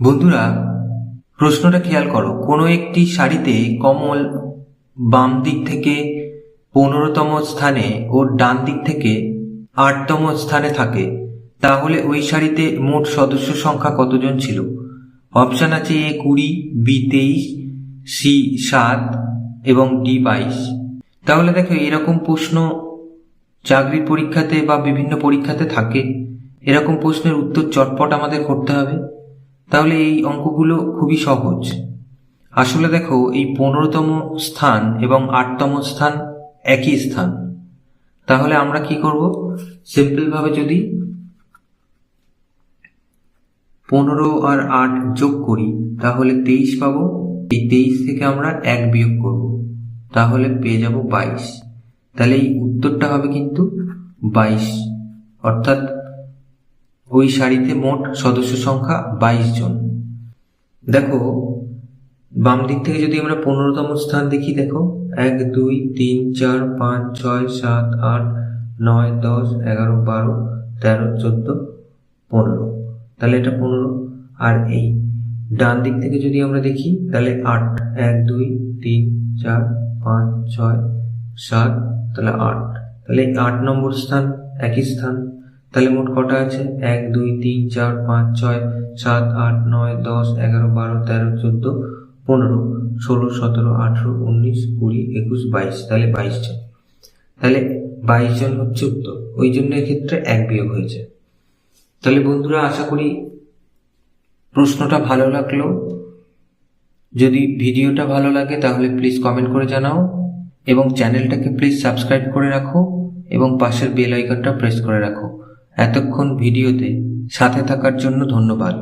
বন্ধুরা, প্রশ্নটা খেয়াল করো। কোনো একটি শাড়িতে কমল বাম দিক থেকে পনেরোতম স্থানে ও ডান দিক থেকে আটতম স্থানে থাকে। তাহলে ওই শাড়িতে মোট সদস্য সংখ্যা কতজন ছিল? অপশান আছে এ কুড়ি, বি তেইশ, সি সাত এবং ডি বাইশ। তাহলে দেখো, এরকম প্রশ্ন চাকরির পরীক্ষাতে বা বিভিন্ন পরীক্ষাতে থাকে। এরকম প্রশ্নের উত্তর চটপট আমাদের করতে হবে। তাহলে এই অঙ্কগুলো খুবই সহজ। আসলে দেখো, এই পনেরোতম স্থান এবং আটতম স্থান একই স্থান। তাহলে আমরা কি করব? সিম্পলভাবে যদি পনেরো আর আট যোগ করি, তাহলে তেইশ পাবো। এই তেইশ থেকে আমরা এক বিয়োগ করব। তাহলে পেয়ে যাব বাইশ। তাহলে এই উত্তরটা হবে কিন্তু বাইশ। অর্থাৎ ওই শাড়িতে মোট সদস্য সংখ্যা বাইশ জন। দেখো, বাম দিক থেকে যদি আমরা পনেরোতম স্থান দেখি, দেখো, এক, দুই, তিন, চার, পাঁচ, ছয়, সাত, আট, নয়, দশ, এগারো, বারো, তেরো, চোদ্দ, পনেরো। তাহলে এটা পনেরো আর এই। ডান দিক থেকে যদি আমরা দেখি, তাহলে আট। এক, দুই, তিন, চার, পাঁচ, ছয়, সাত, তাহলে আট। তাহলে আট নম্বর স্থান একই স্থান। তাহলে মোট কটা আছে? এক, দুই, তিন, চার, পাঁচ, ছয়, সাত, আট, নয়, দশ, এগারো, বারো, তেরো, চোদ্দ, পনেরো, ষোলো, সতেরো, আঠেরো, উনিশ, কুড়ি, একুশ, বাইশ। তাহলে বাইশ জন। তাহলে বাইশ জন হচ্ছে উত্তর। ওই জন্য এক্ষেত্রে এক বিয়োগ হয়েছে। তাহলে বন্ধুরা, আশা করি প্রশ্নটা ভালো লাগল। যদি ভিডিওটা ভালো লাগে, তাহলে প্লিজ কমেন্ট করে জানাও এবং চ্যানেলটাকে প্লিজ সাবস্ক্রাইব করে রাখো এবং পাশের বেল আইকনটা প্রেস করে রাখো। এতক্ষণ ভিডিওতে সাথে থাকার জন্য ধন্যবাদ।